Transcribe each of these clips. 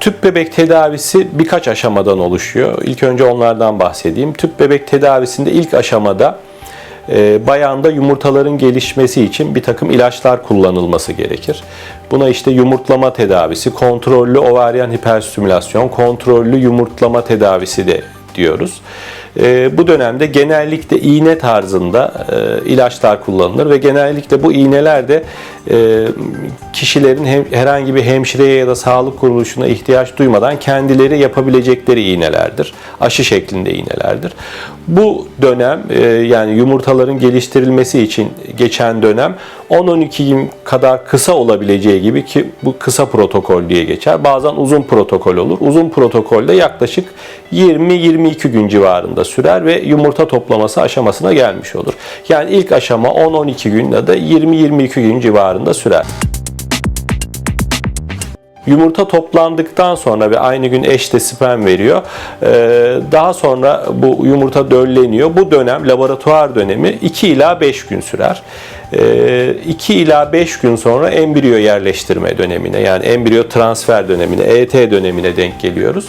Tüp bebek tedavisi birkaç aşamadan oluşuyor. İlk önce onlardan bahsedeyim. Tüp bebek tedavisinde ilk aşamada e, bayanda yumurtaların gelişmesi için bir takım ilaçlar kullanılması gerekir. Buna işte yumurtlama tedavisi, kontrollü ovaryen hiperstimülasyon, kontrollü yumurtlama tedavisi de diyoruz. E, bu dönemde genellikle iğne tarzında e, ilaçlar kullanılır ve genellikle bu iğneler de e, kişilerin herhangi bir hemşireye ya da sağlık kuruluşuna ihtiyaç duymadan kendileri yapabilecekleri iğnelerdir. Aşı şeklinde iğnelerdir. Bu dönem e, yani yumurtaların geliştirilmesi için geçen dönem 10-12 gün kadar kısa olabileceği gibi ki bu kısa protokol diye geçer. Bazen uzun protokol olur. Uzun protokolde yaklaşık 20-22 gün civarında sürer ve yumurta toplaması aşamasına gelmiş olur. Yani ilk aşama 10-12 gün ya da 20-22 gün civarında sürer. Yumurta toplandıktan sonra ve aynı gün eş de sperm veriyor. Daha sonra bu yumurta dölleniyor. Bu dönem laboratuvar dönemi 2 ila 5 gün sürer. 2 ila 5 gün sonra embriyo yerleştirme dönemine yani embriyo transfer dönemine, ET dönemine denk geliyoruz.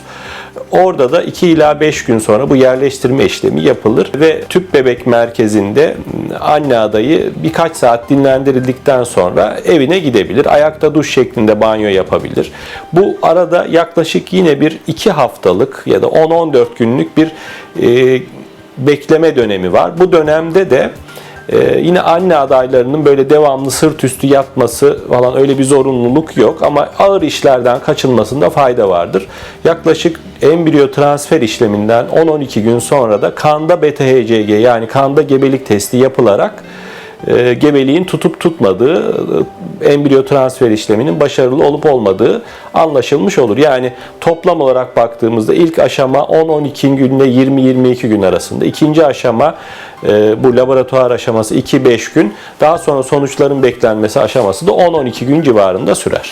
Orada da 2 ila 5 gün sonra bu yerleştirme işlemi yapılır ve tüp bebek merkezinde anne adayı birkaç saat dinlendirildikten sonra evine gidebilir. Ayakta duş şeklinde banyo yapabilir. Bu arada yaklaşık yine bir 2 haftalık ya da 10-14 günlük bir e, bekleme dönemi var. Bu dönemde de ee, yine anne adaylarının böyle devamlı sırt üstü yatması falan öyle bir zorunluluk yok ama ağır işlerden kaçınmasında fayda vardır. Yaklaşık embriyo transfer işleminden 10-12 gün sonra da kanda beta HCG yani kanda gebelik testi yapılarak e, gebeliğin tutup tutmadığı, e, embriyo transfer işleminin başarılı olup olmadığı anlaşılmış olur. Yani toplam olarak baktığımızda ilk aşama 10-12 günle 20-22 gün arasında. ikinci aşama e, bu laboratuvar aşaması 2-5 gün. Daha sonra sonuçların beklenmesi aşaması da 10-12 gün civarında sürer.